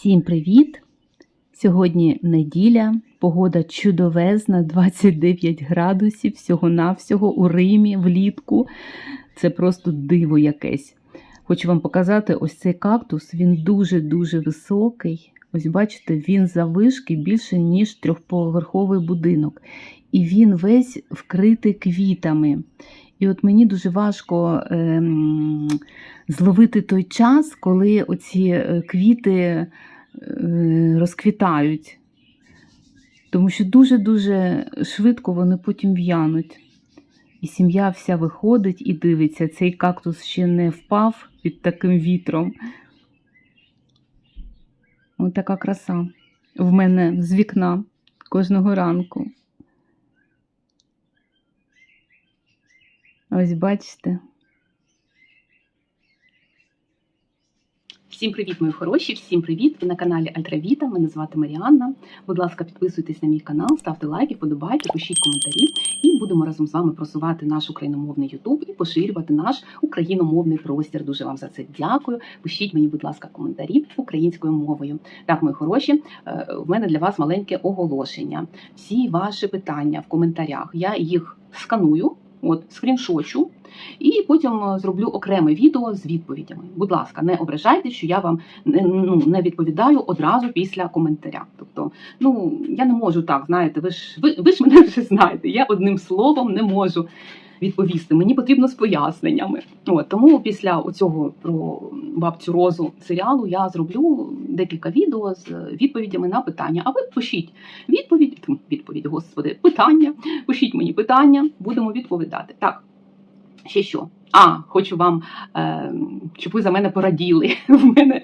Всім привіт! Сьогодні неділя, погода чудовезна, 29 градусів всього-навсього у Римі влітку. Це просто диво якесь. Хочу вам показати ось цей кактус. Він дуже-дуже високий. Ось бачите, він завишки більше, ніж трьохповерховий будинок. І він весь вкритий квітами. І от мені дуже важко ем, зловити той час, коли оці е, квіти е, розквітають. Тому що дуже-дуже швидко вони потім в'януть. І сім'я вся виходить і дивиться, цей кактус ще не впав під таким вітром. Ось така краса в мене з вікна кожного ранку. Ось бачите. Всім привіт, мої хороші! Всім привіт! Ви на каналі Альтравіта. Мене звати Маріанна. Будь ласка, підписуйтесь на мій канал, ставте лайки, подобайки, пишіть коментарі, і будемо разом з вами просувати наш україномовний Ютуб і поширювати наш україномовний простір. Дуже вам за це дякую. Пишіть мені, будь ласка, коментарі українською мовою. Так, мої хороші, е, в мене для вас маленьке оголошення. Всі ваші питання в коментарях. Я їх сканую, от скріншочу. І потім е, зроблю окреме відео з відповідями. Будь ласка, не ображайте, що я вам не, ну, не відповідаю одразу після коментаря. Тобто, ну я не можу так, знаєте, ви ж ви, ви ж мене вже знаєте. Я одним словом не можу відповісти. Мені потрібно з поясненнями. От, тому після цього про бабцю розу серіалу я зроблю декілька відео з відповідями на питання. А ви пишіть відповідь, відповідь, господи, питання. Пишіть мені питання, будемо відповідати. Так. Ще що? А, хочу вам, е, щоб ви за мене пораділи. В мене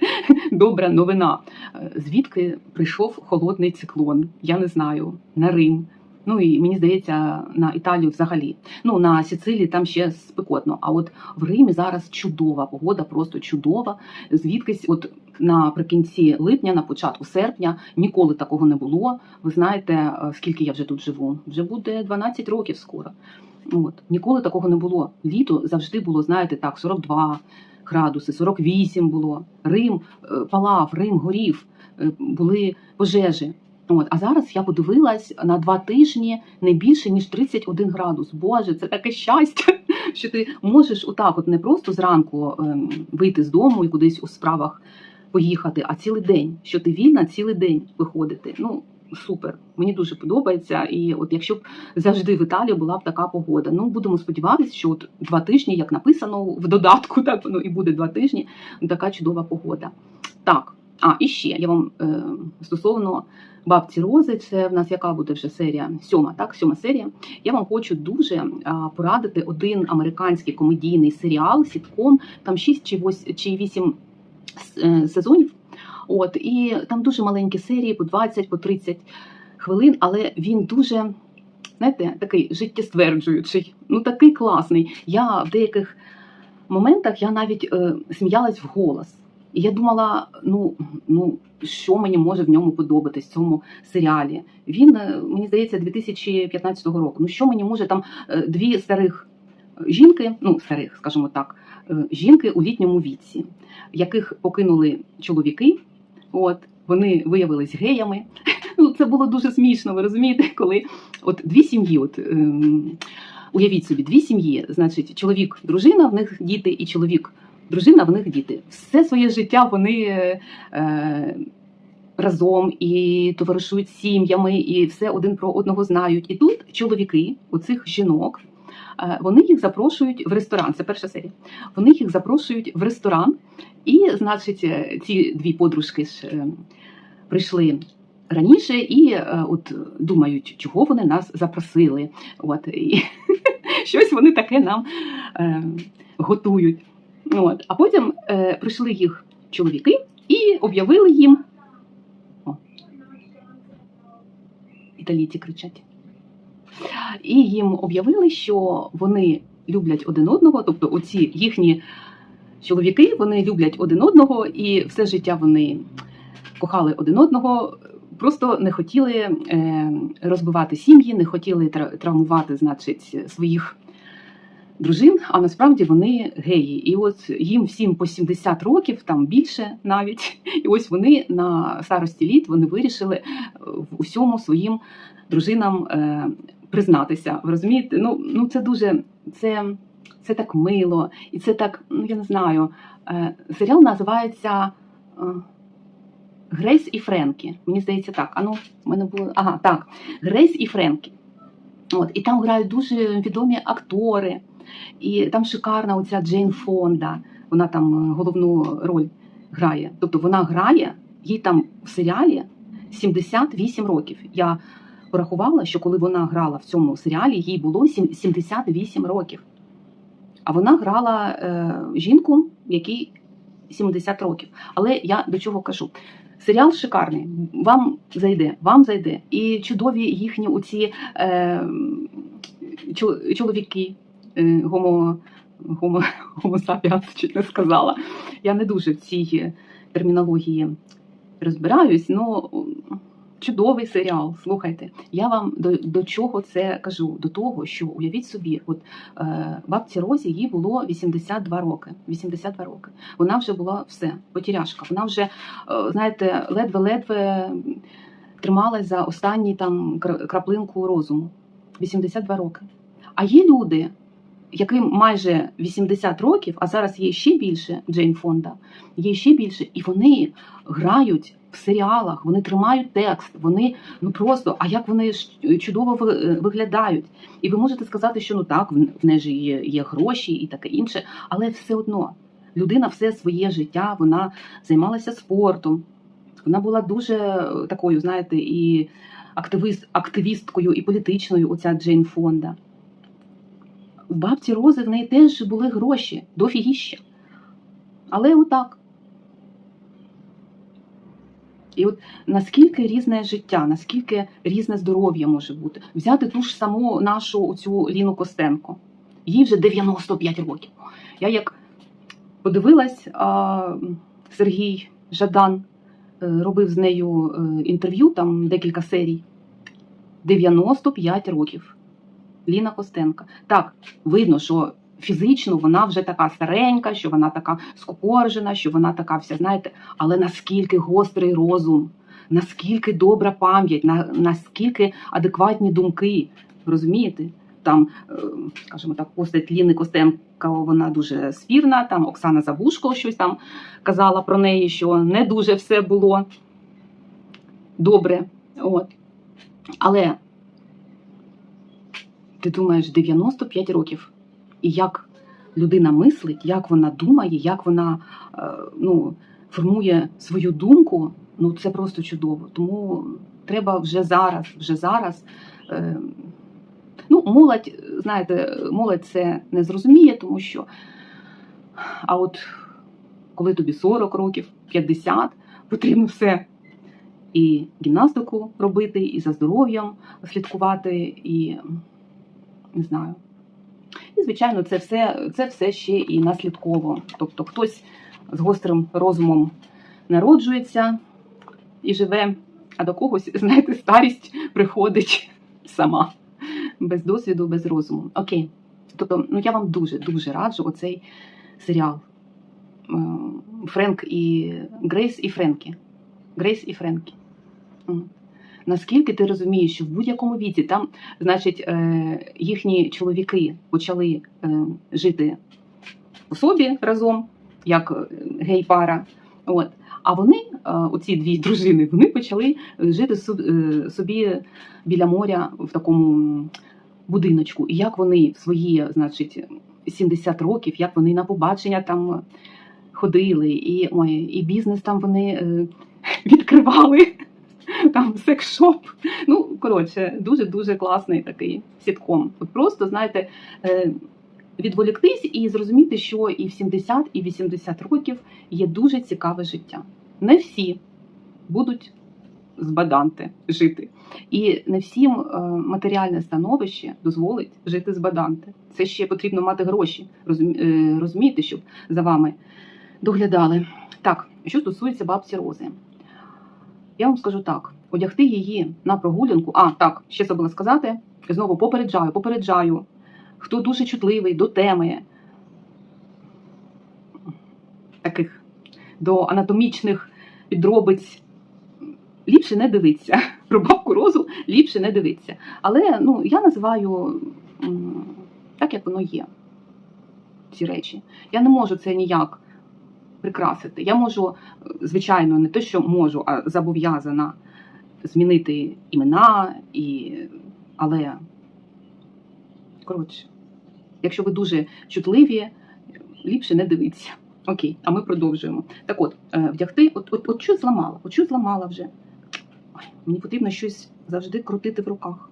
добра новина. Е, Звідки прийшов холодний циклон? Я не знаю, на Рим. Ну і мені здається, на Італію взагалі. Ну на Сицилії там ще спекотно. А от в Римі зараз чудова погода, просто чудова. Звідкись, от наприкінці липня, на початку серпня, ніколи такого не було. Ви знаєте, е, скільки я вже тут живу? Вже буде 12 років скоро. От ніколи такого не було. Літо завжди було, знаєте, так, 42 градуси, 48 було. Рим е, палав, Рим горів, е, були пожежі. От, а зараз я подивилась на два тижні не більше ніж 31 градус. Боже, це таке щастя, що ти можеш отак, от не просто зранку ем, вийти з дому і кудись у справах поїхати, а цілий день. Що ти вільна цілий день виходити. Ну супер, мені дуже подобається. І от якщо б завжди в Італії була б така погода. Ну будемо сподіватися, що от два тижні, як написано в додатку, так воно і буде два тижні. Така чудова погода. Так, а і ще я вам е, стосовно бабці Рози, це в нас яка буде вже серія? Сьома, так, сьома серія. Я вам хочу дуже порадити один американський комедійний серіал, сітком, там 6 чи 8, чи 8 е, сезонів. От і там дуже маленькі серії, по 20, по 30 хвилин, але він дуже, знаєте, такий життєстверджуючий, ну такий класний. Я в деяких моментах я навіть е, сміялась вголос. І я думала, ну ну що мені може в ньому подобатись в цьому серіалі. Він е, мені здається 2015 року. Ну що мені може там е, дві старих жінки, ну старих, скажімо так, е, жінки у літньому віці, яких покинули чоловіки. От вони виявились геями. Ну це було дуже смішно. Ви розумієте, коли от дві сім'ї, от ем, уявіть собі, дві сім'ї, значить, чоловік, дружина, в них діти, і чоловік, дружина, в них діти. Все своє життя вони. Е, Разом і товаришують сім'ями, і все один про одного знають. І тут чоловіки, у цих жінок, е, вони їх запрошують в ресторан. Це перша серія. Вони їх запрошують в ресторан, і, значить, е, ці дві подружки ж е, прийшли раніше і е, от думають, чого вони нас запросили. От і щось вони таке нам е, готують. От. А потім е, прийшли їх чоловіки і об'явили їм. О, італійці кричать. І їм об'явили, що вони люблять один одного, тобто оці їхні чоловіки вони люблять один одного, і все життя вони кохали один одного. Просто не хотіли е, розбивати сім'ї, не хотіли тра- травмувати, значить, своїх дружин, а насправді вони геї. І от їм всім по 70 років, там більше навіть. І ось вони на старості літ вони вирішили е, в усьому своїм дружинам е, признатися. Ви розумієте? Ну, ну це дуже це, це так мило, і це так, ну я не знаю. Е, серіал називається. Грейс і Френкі. Мені здається, так. А ну, в мене було. Ага, так. Грейс і Френкі. От, і там грають дуже відомі актори. І там шикарна оця Джейн Фонда. Вона там е, головну роль грає. Тобто вона грає, їй там в серіалі 78 років. Я порахувала, що коли вона грала в цьому серіалі, їй було 78 років. А вона грала е, жінку, якій 70 років. Але я до чого кажу? Серіал шикарний, вам зайде, вам зайде. І чудові їхні оці е, чоловіки, гомо, гомо, гомо сапіанс, чуть не сказала. Я не дуже в цій термінології розбираюсь, але чудовий серіал. Слухайте, я вам до, до чого це кажу? До того, що уявіть собі, от е, бабці Розі їй було 82 роки. 82 роки. Вона вже була все, потіряшка. Вона вже, е, знаєте, ледве-ледве трималась за останній там краплинку розуму. 82 роки. А є люди, яким майже 80 років, а зараз є ще більше Джейн Фонда, є ще більше, і вони грають в серіалах, вони тримають текст, вони ну просто, а як вони чудово виглядають. І ви можете сказати, що ну так, в неї є, є гроші і таке інше, але все одно людина все своє життя вона займалася спортом. Вона була дуже е, такою, знаєте, і активіст, активісткою, і політичною, оця Джейн Фонда. У бабці Рози в неї теж були гроші, дофігіща. Але отак. І от наскільки різне життя, наскільки різне здоров'я може бути. Взяти ту ж саму нашу оцю Ліну Костенко. Їй вже 95 років. Я як подивилась, Сергій Жадан е, робив з нею е, інтерв'ю, там декілька серій. 95 років. Ліна Костенка. Так, видно, що фізично вона вже така старенька, що вона така скукоржена, що вона така вся, знаєте, але наскільки гострий розум, наскільки добра пам'ять, на, наскільки адекватні думки. Розумієте? Там, е, скажімо так, постать Ліни Костенка, вона дуже спірна. Там Оксана Забушко щось там казала про неї, що не дуже все було добре. От. Але ти думаєш, 95 років. І як людина мислить, як вона думає, як вона е, ну, формує свою думку, ну це просто чудово. Тому треба вже зараз, вже зараз. Е, ну, молодь, знаєте, молодь це не зрозуміє, тому що. А от коли тобі 40 років, 50, потрібно все і гімнастику робити, і за здоров'ям слідкувати, і не знаю. І, звичайно, це все, це все ще і наслідково. Тобто хтось з гострим розумом народжується і живе, а до когось, знаєте, старість приходить сама, без досвіду, без розуму. Окей. Тобто, ну я вам дуже дуже раджу оцей серіал. Е, Френк і Грейс і Френкі. Грейс і Френкі. Наскільки ти розумієш, що в будь-якому віці там, значить, е, їхні чоловіки почали е, жити у собі разом, як е, гей-пара. От. А вони, оці дві дружини, вони почали жити собі біля моря в такому будиночку. І як вони в свої, значить, 70 років, як вони на побачення там ходили, і, ой, і бізнес там вони відкривали. Там секс-шоп. Ну, коротше, дуже-дуже класний такий сітком. От просто, знаєте, е, відволіктись і зрозуміти, що і в 70, і 80 років є дуже цікаве життя. Не всі будуть з баданти жити. І не всім е, матеріальне становище дозволить жити з баданти. Це ще потрібно мати гроші, е, розумієте, щоб за вами доглядали. Так, що стосується бабці Рози. Я вам скажу так: одягти її на прогулянку. А, так, ще забула сказати. Знову попереджаю, попереджаю. хто дуже чутливий до теми таких до анатомічних підробиць, ліпше не дивитися. Про бабку розу ліпше не дивитися. Але ну, я називаю так, як воно є. Ці речі. Я не можу це ніяк прикрасити. Я можу, е, звичайно, не те, що можу, а зобов'язана змінити імена, і... але коротше, якщо ви дуже чутливі, ліпше не дивіться. Окей, а ми продовжуємо. Так от, е, вдягти, от, от, от що зламала? От що зламала вже? Ой, мені потрібно щось завжди крутити в руках.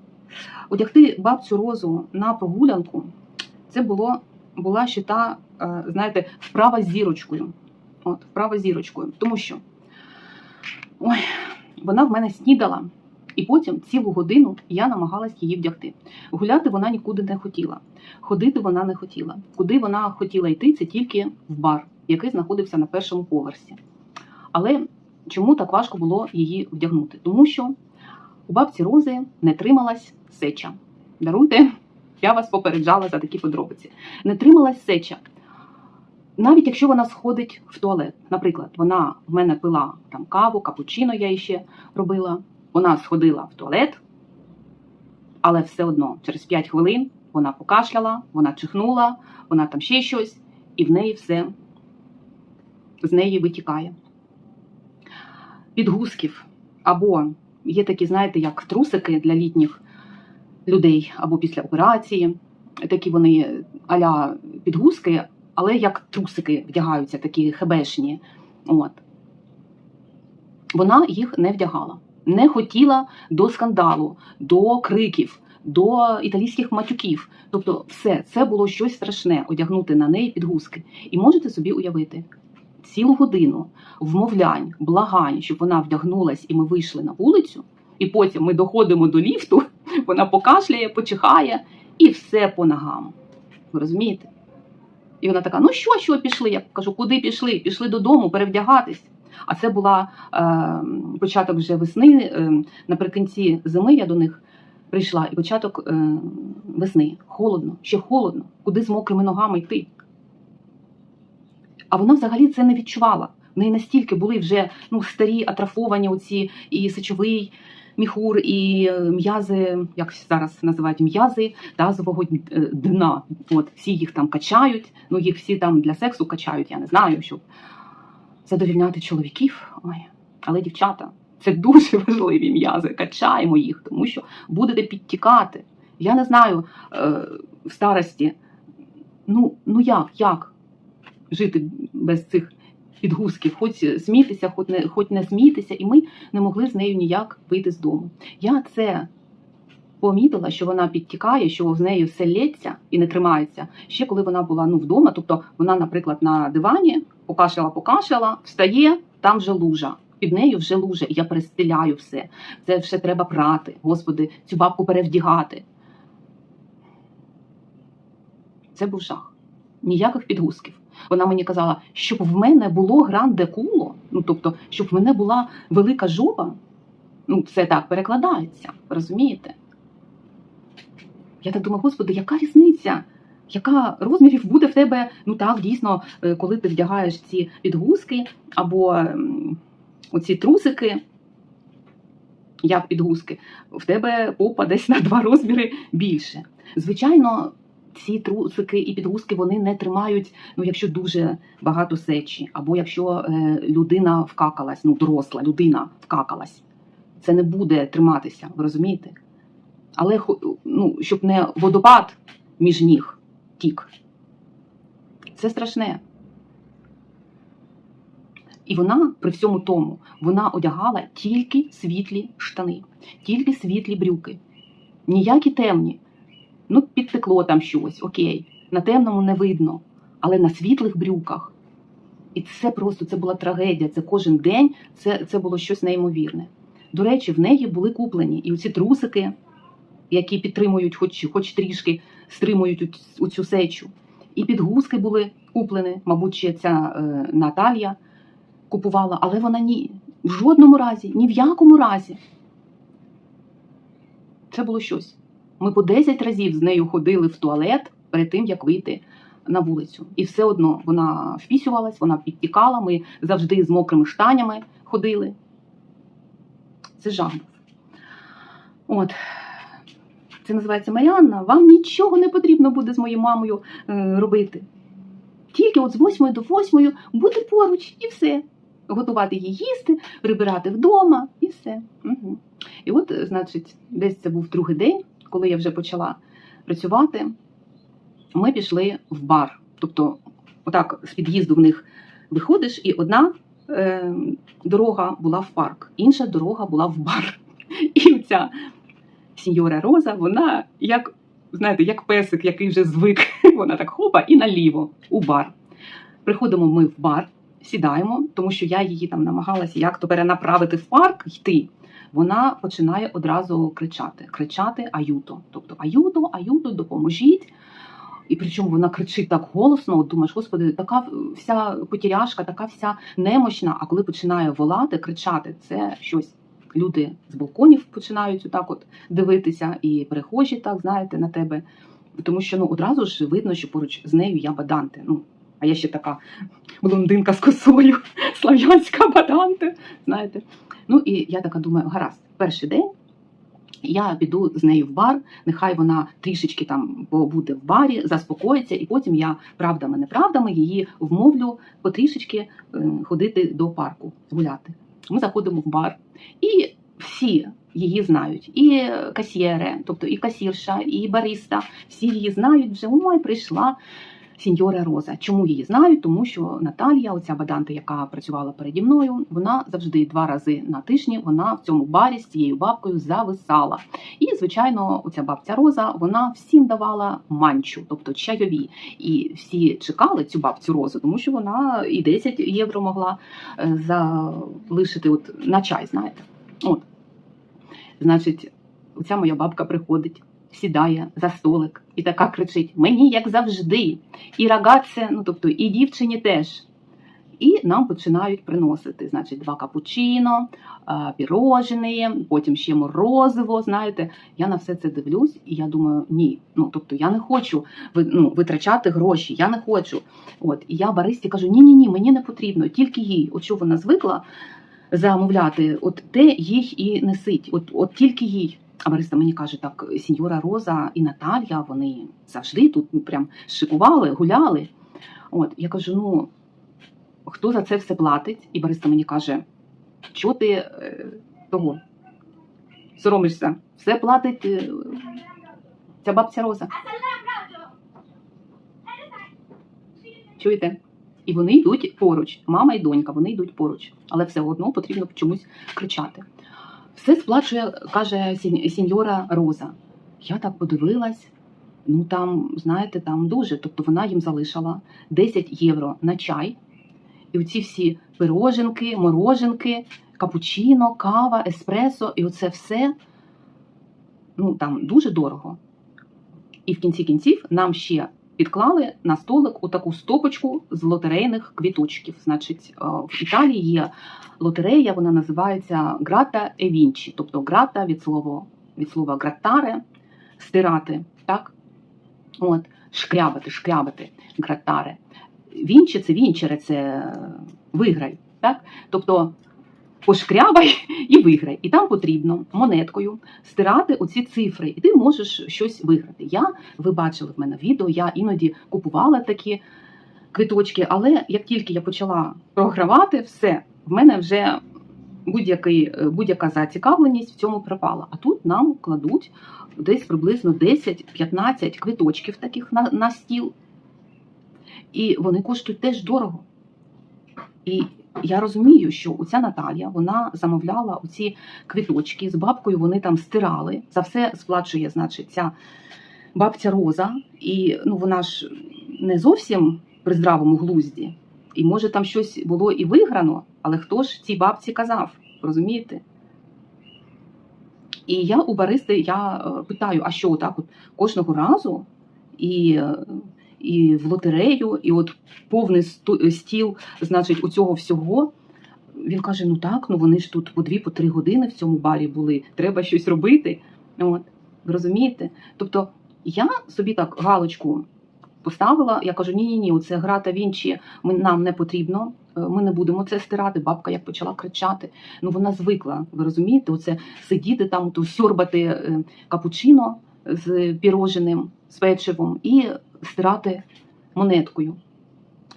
Одягти бабцю розу на прогулянку це було, була ще та, е, знаєте, вправа з зірочкою. От, вправа зірочкою. Тому що ой, вона в мене снідала, і потім цілу годину я намагалась її вдягти. Гуляти вона нікуди не хотіла, ходити вона не хотіла. Куди вона хотіла йти, це тільки в бар, який знаходився на першому поверсі. Але чому так важко було її вдягнути? Тому що у бабці Рози не трималась сеча. Даруйте, я вас попереджала за такі подробиці. Не трималась сеча. Навіть якщо вона сходить в туалет, наприклад, вона в мене пила там каву, капучино я ще робила. Вона сходила в туалет, але все одно через 5 хвилин вона покашляла, вона чихнула, вона там ще щось, і в неї все з неї витікає. Підгузків або є такі, знаєте, як трусики для літніх людей, або після операції. Такі вони аля підгузки, але як трусики вдягаються, такі хебешні. От. Вона їх не вдягала. Не хотіла до скандалу, до криків, до італійських матюків. Тобто, все це було щось страшне одягнути на неї підгузки. І можете собі уявити, цілу годину вмовлянь, благань, щоб вона вдягнулась і ми вийшли на вулицю, і потім ми доходимо до ліфту, вона покашляє, почихає, і все по ногам. Ви розумієте? І вона така: ну що, що пішли? Я кажу, куди пішли? Пішли додому перевдягатись. А це була е, початок вже весни. Е, наприкінці зими я до них прийшла, і початок е, весни. Холодно, ще холодно, куди з мокрими ногами йти. А вона взагалі це не відчувала. В неї настільки були вже ну, старі атрофовані оці і сечовий міхур, і е, м'язи, як зараз називають м'язи тазового е, дна. От всі їх там качають. Ну їх всі там для сексу качають. Я не знаю, щоб задовільняти чоловіків. Ой, але дівчата, це дуже важливі м'язи. Качаємо їх, тому що будете підтікати. Я не знаю е, в старості. Ну, ну як, як жити без цих підгузків, хоч смітися, хоч не, хоч не смітися, і ми не могли з нею ніяк вийти з дому. Я це помітила, що вона підтікає, що з нею все лється і не тримається. Ще коли вона була ну, вдома, тобто вона, наприклад, на дивані покашляла, покашляла, встає, там вже лужа. Під нею вже лужа, і я перестеляю все. Це все треба прати. Господи, цю бабку перевдягати. Це був жах. Ніяких підгузків. Вона мені казала, щоб в мене було гранде куло, ну тобто, щоб в мене була велика жопа. Ну, це так перекладається, розумієте? Я так думаю, господи, яка різниця? Яка розмірів буде в тебе? Ну так, дійсно, е, коли ти вдягаєш ці підгузки або оці трусики, як підгузки, в тебе попа десь на два розміри більше. Звичайно, ці трусики і підгузки вони не тримають, ну якщо дуже багато сечі, або якщо е, людина вкакалась, ну доросла людина вкакалась. Це не буде триматися, ви розумієте? Але ну, щоб не водопад між ніг тік. Це страшне. І вона при всьому тому вона одягала тільки світлі штани, тільки світлі брюки, ніякі темні. Ну, підтекло там щось, окей. На темному не видно, але на світлих брюках. І це просто це була трагедія. Це кожен день, це, це було щось неймовірне. До речі, в неї були куплені і оці трусики, які підтримують, хоч, хоч трішки стримують у цю сечу. І підгузки були куплені, мабуть, ще ця е, Наталія купувала, але вона ні. В жодному разі, ні в якому разі. Це було щось. Ми по 10 разів з нею ходили в туалет, перед тим, як вийти на вулицю. І все одно вона впісювалась, вона підтікала. Ми завжди з мокрими штанями ходили. Це жах. От. Це називається Маріанна. Вам нічого не потрібно буде з моєю мамою е, робити. Тільки от з 8 до 8 бути поруч і все. Готувати їй їсти, прибирати вдома і все. Угу. І от, значить, десь це був другий день, коли я вже почала працювати. Ми пішли в бар. Тобто, отак з під'їзду в них виходиш, і одна е, дорога була в парк, інша дорога була в бар. І ця сіньора Роза, вона як, знаєте, як песик, який вже звик, вона так хопа і наліво у бар. Приходимо ми в бар, сідаємо, тому що я її там намагалася як то перенаправити в парк йти. Вона починає одразу кричати: кричати Аюто. Тобто Аюто, Аюто, допоможіть. І причому вона кричить так голосно, от думаєш, господи, така вся потеряшка, така вся немощна. А коли починає волати, кричати, це щось. Люди з балконів починають отак от дивитися, і перехожі, так знаєте, на тебе. Тому що ну одразу ж видно, що поруч з нею я баданте. Ну, а я ще така блондинка з косою, слав'янська баданте. Знаєте. Ну і я така думаю, гаразд, перший день. Я піду з нею в бар, нехай вона трішечки там побуде в барі, заспокоїться, і потім я правдами неправдами її вмовлю потрішечки е, ходити до парку гуляти. Ми заходимо в бар, і всі її знають. І касьєре, тобто і касірша, і бариста, всі її знають вже. Ой, прийшла сіньора Роза. Чому її знають? Тому що Наталія, оця баданта, яка працювала переді мною, вона завжди два рази на тижні вона в цьому барі з цією бабкою зависала. І, звичайно, оця бабця Роза вона всім давала манчу, тобто чайові. І всі чекали цю бабцю Розу, тому що вона і 10 євро могла е, залишити от на чай, знаєте. От. Значить, оця моя бабка приходить, сідає за столик і така кричить: Мені як завжди, і рагаце, ну тобто і дівчині теж. І нам починають приносити, значить, два капучино, пірожні, потім ще морозиво. Знаєте, я на все це дивлюсь, і я думаю, ні. Ну тобто я не хочу ну, витрачати гроші, я не хочу. От і я баристі кажу: ні, ні, ні, мені не потрібно, тільки їй. От що вона звикла замовляти, от те їй і несить, от, от тільки їй. А Бариста мені каже, так, сіньора Роза і Наталія, вони завжди тут прям шикували, гуляли. От я кажу: ну хто за це все платить? І Бариста мені каже, що ти е, того соромишся? Все платить е, ця бабця Роза. Чуєте? І вони йдуть поруч, мама і донька, вони йдуть поруч, але все одно потрібно чомусь кричати. Все сплачує, каже сінь- сіньора Роза. Я так подивилась. Ну там, знаєте, там дуже. Тобто вона їм залишила 10 євро на чай. І оці всі пироженки, мороженки, капучино, кава, еспресо, і оце все ну там дуже дорого. І в кінці кінців нам ще підклали на столик отаку стопочку з лотерейних квіточків. Значить, е, в Італії є лотерея, вона називається Грата Евінчі, тобто грата від слова, від слова гратаре, стирати, так? От, шкрябати, шкрябати, гратаре. Вінчі це вінчере, це виграй. Так? Тобто пошкрябай і виграй. І там потрібно монеткою стирати оці цифри, і ти можеш щось виграти. Я, ви бачили в мене відео, я іноді купувала такі квиточки, але як тільки я почала програвати, все, в мене вже е, будь-яка зацікавленість в цьому пропала. А тут нам кладуть десь приблизно 10-15 квиточків таких на, на стіл. І вони коштують теж дорого. І я розумію, що оця Наталія вона замовляла оці квиточки з бабкою. Вони там стирали. За все сплачує, значить, ця бабця Роза. І ну вона ж не зовсім при здравому глузді. І може там щось було і виграно, але хто ж цій бабці казав? Розумієте? І я у баристи я е, питаю: а що так от кожного разу? І, е, і в лотерею, і от повний сто- стіл, значить, у цього всього. Він каже: ну так, ну вони ж тут по дві, по три години в цьому барі були, треба щось робити. От, розумієте? Тобто я собі так галочку поставила. Я кажу: ні, ні, оце гра та вінчі нам не потрібно. е, Ми не будемо це стирати. Бабка як почала кричати. Ну вона звикла, ви розумієте, оце сидіти там, то сьорбати е, капучино з піроженим, з печивом і стирати монеткою.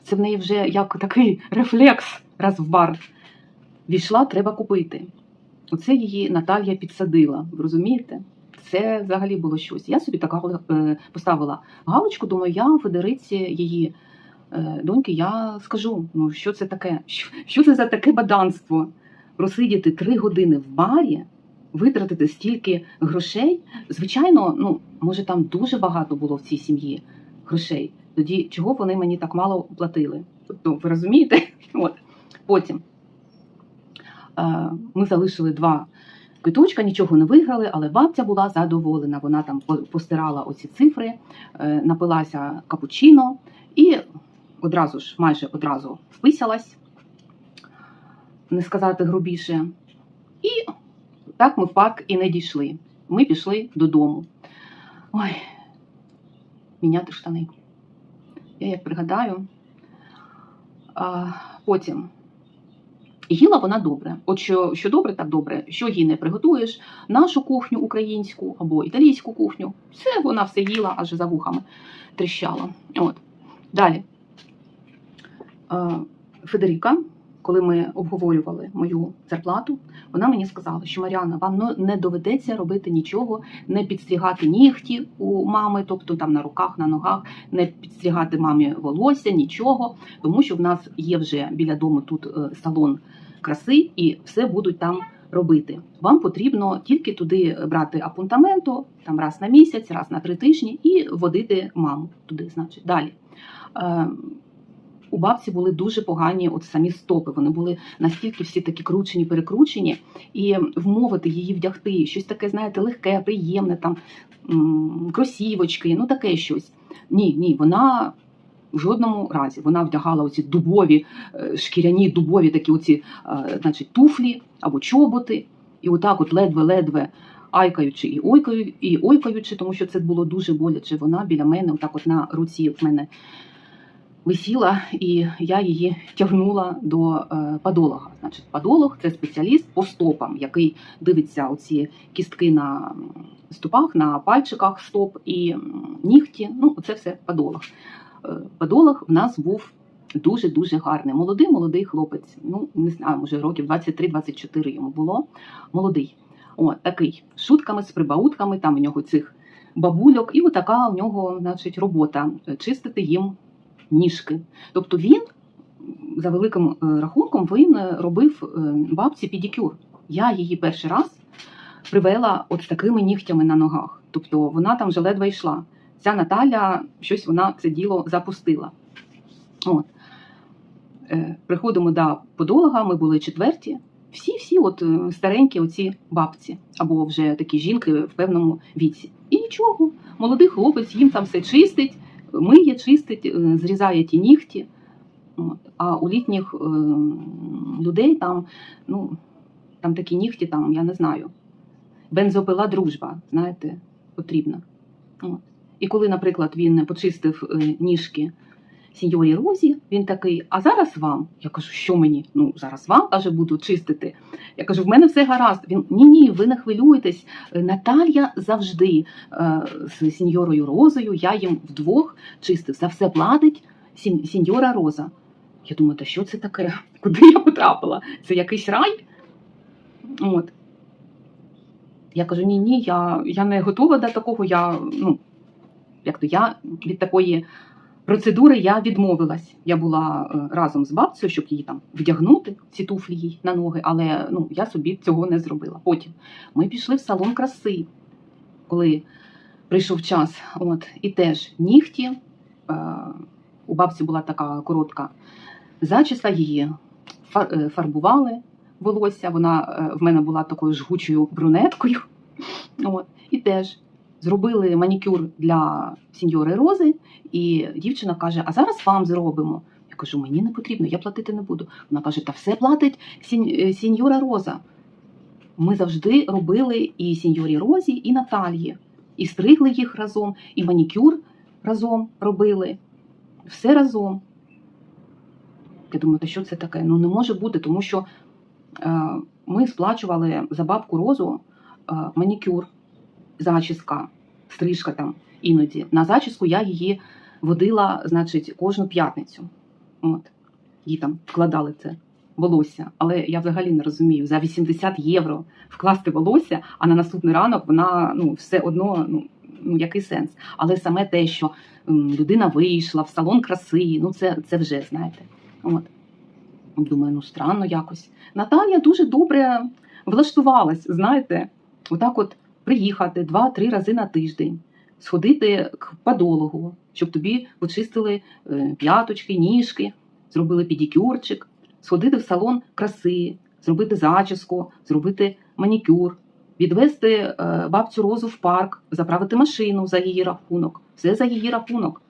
Це в неї вже як такий рефлекс, раз в бар війшла, треба купити. Оце її Наталія підсадила. Ви розумієте? Це взагалі було щось. Я собі така е, поставила галочку, думаю, я Федериці її е, доньки, я скажу, ну що це таке? Що це за таке баданство? Просидіти три години в барі, витратити стільки грошей. Звичайно, ну може там дуже багато було в цій сім'ї грошей. Тоді чого вони мені так мало платили? Тобто, ви розумієте? От потім е, ми залишили два квиточка, нічого не виграли, але бабця була задоволена. Вона там постирала оці цифри, е, напилася капучино і одразу ж, майже одразу вписалась, не сказати грубіше. І так ми в парк і не дійшли. Ми пішли додому. Ой, міняти штани. Я як пригадаю. А, потім їла вона добре. От що, що добре, так добре. Що їй не приготуєш, нашу кухню українську або італійську кухню, все вона все їла, аж за вухами тріщала. От. Далі. Федеріка, коли ми обговорювали мою зарплату, вона мені сказала, що Маріанна, вам ну, не доведеться робити нічого, не підстрігати нігті у мами, тобто там на руках, на ногах, не підстрігати мамі волосся, нічого, тому що в нас є вже біля дому тут е, салон краси, і все будуть там робити. Вам потрібно тільки туди брати апунтаменто, там раз на місяць, раз на три тижні, і водити маму туди, значить. Далі. У бабці були дуже погані от самі стопи. Вони були настільки всі такі кручені, перекручені, і вмовити її вдягти щось таке, знаєте, легке, приємне, там кросівочки, ну таке щось. Ні, ні, вона в жодному разі вона вдягала оці дубові, е, шкіряні дубові такі оці, е, значить, туфлі або чоботи, і отак, от ледве-ледве. Айкаючи і ойкаю, і ойкаючи, тому що це було дуже боляче. Вона біля мене, отак, от на руці в мене висіла, і я її тягнула до е, подолога. Значить, подолог це спеціаліст по стопам, який дивиться оці кістки на стопах, на пальчиках стоп і нігті. Ну, це все подолог. Е, Подолог в нас був дуже дуже гарний. Молодий, молодий хлопець. Ну не знаю, може років 23-24 йому було. Молодий. О, такий з шутками, з прибаутками, там у нього цих бабульок, і отака у нього, значить, робота чистити їм ніжки. Тобто він, за великим е, рахунком, він е, робив е, бабці педикюр. Я її перший раз привела от з такими нігтями на ногах. Тобто вона там вже ледве йшла. Ця Наталя щось вона це діло запустила. От. Приходимо до подолога, ми були четверті. Всі-всі, от старенькі оці бабці, або вже такі жінки в певному віці. І нічого, молодий хлопець їм там все чистить, миє, чистить, е, зрізає ті нігті. А у літніх е, людей там, ну, там такі нігті, там, я не знаю, бензопила дружба, знаєте, потрібна. І коли, наприклад, він почистив е, ніжки сіньорі Розі, він такий, а зараз вам? Я кажу, що мені? Ну, зараз вам каже, буду чистити. Я кажу, в мене все гаразд. Він ні, ні, ви не хвилюйтесь. Е, Наталія завжди е, з сіньорою Розою, я їм вдвох чистив. За все платить сін, сіньора Роза. Я думаю, та що це таке? Куди я потрапила? Це якийсь рай? От. Я кажу, ні, ні, я, я не готова до такого. Я, ну, як то я від такої процедури я відмовилась. Я була е, разом з бабцею, щоб її там вдягнути, ці туфлі їй на ноги, але ну, я собі цього не зробила. Потім ми пішли в салон краси, коли прийшов час. От, і теж нігті. Е, у бабці була така коротка зачіска, її е, фарбували волосся. Вона в мене була такою жгучою брюнеткою. От, і теж зробили манікюр для сіньори Рози, і дівчина каже: А зараз вам зробимо. Я кажу, мені не потрібно, я платити не буду. Вона каже, та все платить сінь- е, сіньора Роза. Ми завжди робили і сіньорі Розі, і Наталії, і стригли їх разом, і манікюр разом робили. Все разом. Я думаю, та що це таке? Ну не може бути, тому що е, ми сплачували за бабку розу е, манікюр, зачіска, стрижка там іноді. На зачіску я її водила, значить, кожну п'ятницю. От. Їй там вкладали це волосся. Але я взагалі не розумію, за 80 євро вкласти волосся, а на наступний ранок вона ну, все одно, ну, ну який сенс. Але саме те, що людина вийшла в салон краси, ну це, це вже, знаєте. От. Думаю, ну странно якось. Наталія дуже добре влаштувалась, знаєте, отак от приїхати два-три рази на тиждень, сходити к подологу, щоб тобі почистили е, п'яточки, ніжки, зробили педикюрчик, сходити в салон краси, зробити зачіску, зробити манікюр, відвести е, бабцю Розу в парк, заправити машину за її рахунок. Все за її рахунок.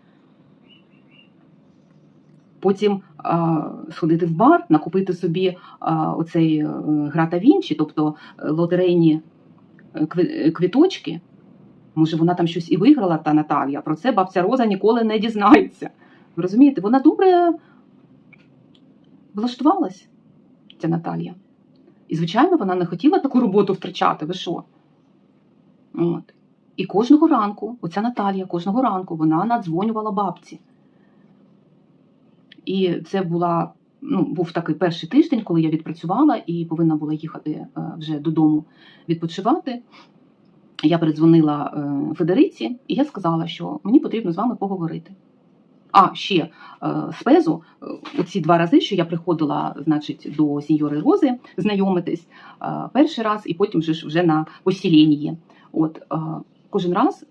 Потім а, сходити в бар, накупити собі а, оцей е, грата Вінчі, тобто лотерейні квіточки. Може, вона там щось і виграла, та Наталія. Про це бабця Роза ніколи не дізнається. Ви розумієте, вона добре влаштувалась, ця Наталія. І, звичайно, вона не хотіла таку роботу втрачати. Ви що? От. І кожного ранку, оця Наталія, кожного ранку вона надзвонювала бабці. І це була, ну, був такий перший тиждень, коли я відпрацювала і повинна була їхати е, вже додому відпочивати. Я передзвонила е, Федериці, і я сказала, що мені потрібно з вами поговорити. А ще спезу, е, оці два рази, що я приходила, значить, до сеньори Рози знайомитись перший раз, і потім вже, вже на посіленні. От кожен раз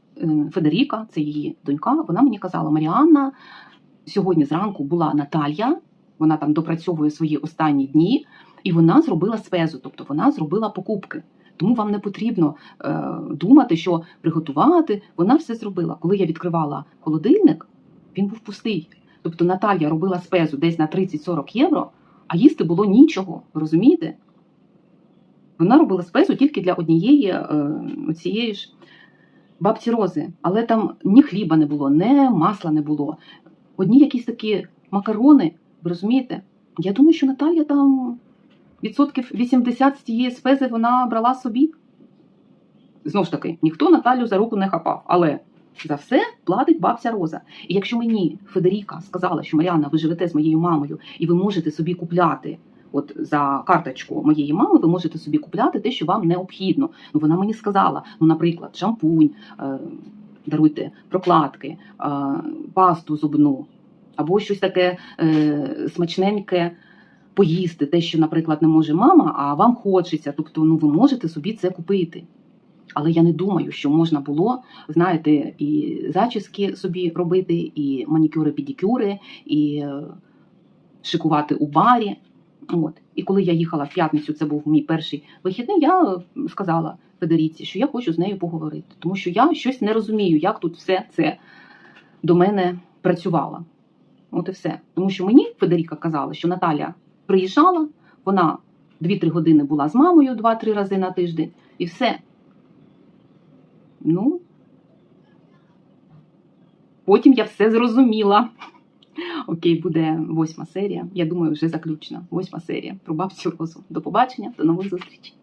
Федеріка, це її донька, вона мені казала: Маріанна, сьогодні зранку була Наталія, вона там допрацьовує свої останні дні, і вона зробила спезу, тобто вона зробила покупки. Тому вам не потрібно е, думати, що приготувати. Вона все зробила. Коли я відкривала холодильник, він був пустий. Тобто Наталія робила спезу десь на 30-40 євро, а їсти було нічого. Розумієте? Вона робила спезу тільки для однієї е, цієї ж бабці Рози. Але там ні хліба не було, ні масла не було. Одні якісь такі макарони, ви розумієте? Я думаю, що Наталія там відсотків 80 з тієї спези вона брала собі. Знову ж таки, ніхто Наталю за руку не хапав, але за все платить бабця Роза. І якщо мені Федеріка сказала, що Маріанна, ви живете з моєю мамою, і ви можете собі купляти. От за карточку моєї мами ви можете собі купляти те, що вам необхідно. Ну вона мені сказала: ну, наприклад, шампунь, е, даруйте прокладки, е, пасту зубну, або щось таке е, смачненьке поїсти, те, що, наприклад, не може мама, а вам хочеться. Тобто, ну ви можете собі це купити. Але я не думаю, що можна було, знаєте, і зачіски собі робити, і манікюри, педикюри, і е, шикувати у барі. От. І коли я їхала в п'ятницю, це був мій перший вихідний, я сказала Федеріці, що я хочу з нею поговорити, тому що я щось не розумію, як тут все це до мене працювало. От і все. Тому що мені Федеріка казала, що Наталя приїжджала, вона 2-3 години була з мамою 2-3 рази на тиждень, і все. Ну, потім я все зрозуміла. Окей, буде восьма серія. Я думаю, вже заключна. Восьма серія про бабцю Розу. До побачення, до нових зустрічей.